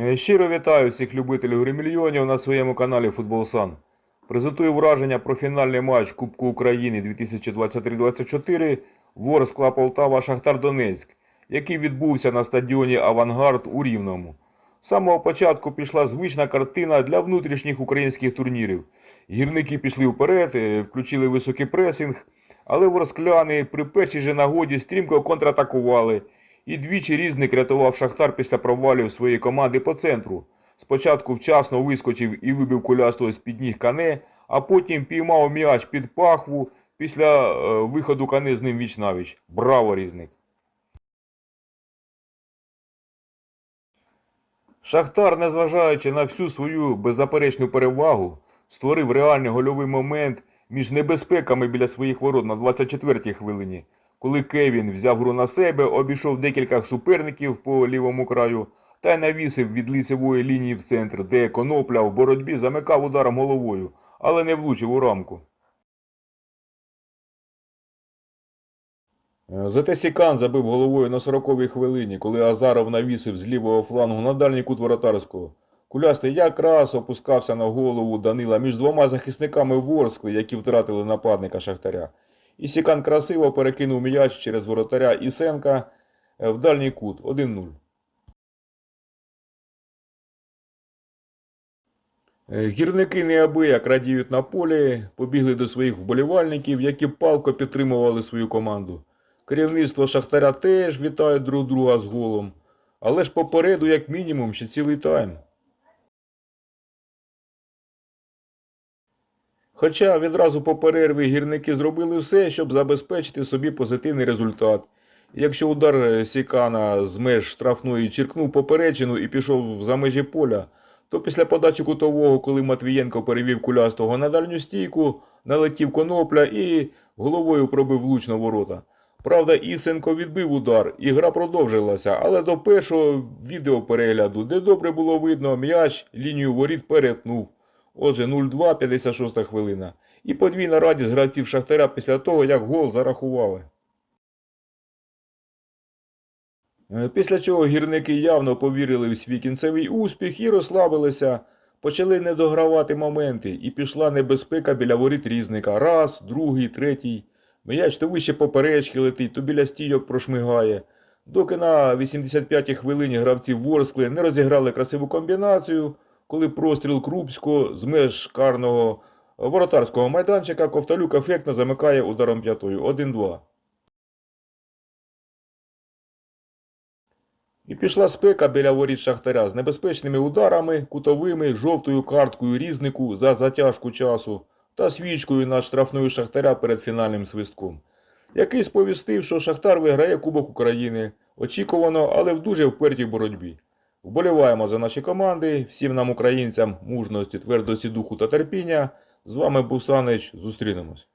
Е, Щиро вітаю всіх любителів гри мільйонів на своєму каналі Футбол Сан. Презентую враження про фінальний матч Кубку України 2023-24 Ворс Клаб Полтава Шахтар Донецьк, який відбувся на стадіоні Авангард у Рівному. З самого початку пішла звична картина для внутрішніх українських турнірів. Гірники пішли вперед, е, включили високий пресинг, але ворскляни при першій же нагоді стрімко контратакували. І двічі різник рятував Шахтар після провалів своєї команди по центру. Спочатку вчасно вискочив і вибив кулястого з-під ніг кане, а потім піймав м'яч під пахву після е, виходу кане з ним віч-навіч. Браво, різник! Шахтар, незважаючи на всю свою беззаперечну перевагу, створив реальний гольовий момент між небезпеками біля своїх ворот на 24-й хвилині, коли Кевін взяв гру на себе, обійшов декілька суперників по лівому краю та й навісив від лицевої лінії в центр, де Конопля в боротьбі замикав ударом головою, але не влучив у рамку. Е, Зате Сікан забив головою на 40-й хвилині, коли Азаров навісив з лівого флангу на дальній кут воротарського. Кулястий якраз опускався на голову Данила між двома захисниками Ворскли, які втратили нападника Шахтаря. І Сікан красиво перекинув м'яч через воротаря Ісенка е, в дальній кут 1-0. Е, Гірники неабияк радіють на полі, побігли до своїх вболівальників, які палко підтримували свою команду. Керівництво Шахтаря теж вітає друг друга з голом. Але ж попереду, як мінімум, ще цілий тайм. Хоча відразу по перерві гірники зробили все, щоб забезпечити собі позитивний результат. Якщо удар е, Сікана з меж штрафної черкнув поперечину і пішов за межі поля, то після подачі кутового, коли Матвієнко перевів кулястого на дальню стійку, налетів конопля і головою пробив влучно ворота. Правда, Ісенко відбив удар, і гра продовжилася, але до першого відеоперегляду, де добре було видно, м'яч лінію воріт перетнув. Отже, 0-2, 56 хвилина. І подвійна радість гравців Шахтаря після того, як гол зарахували. Е, Після чого гірники явно повірили в свій кінцевий успіх і розслабилися, почали недогравати моменти, і пішла небезпека біля воріт різника. Раз, другий, третій. М'яч то вище поперечки летить, то біля стійок прошмигає. Доки на 85-й хвилині гравці Ворскли не розіграли красиву комбінацію, коли простріл Крупського з меж карного воротарського майданчика Ковталюк ефектно замикає ударом п'ятою 1-2. І пішла спека біля воріт Шахтаря з небезпечними ударами, кутовими, жовтою карткою різнику за затяжку часу та свічкою над штрафною Шахтаря перед фінальним свистком, який сповістив, що Шахтар виграє Кубок України. Очікувано, але в дуже впертій боротьбі. Вболіваємо за наші команди, всім нам, українцям, мужності, твердості духу та терпіння. З вами був Санич. Зустрінемось.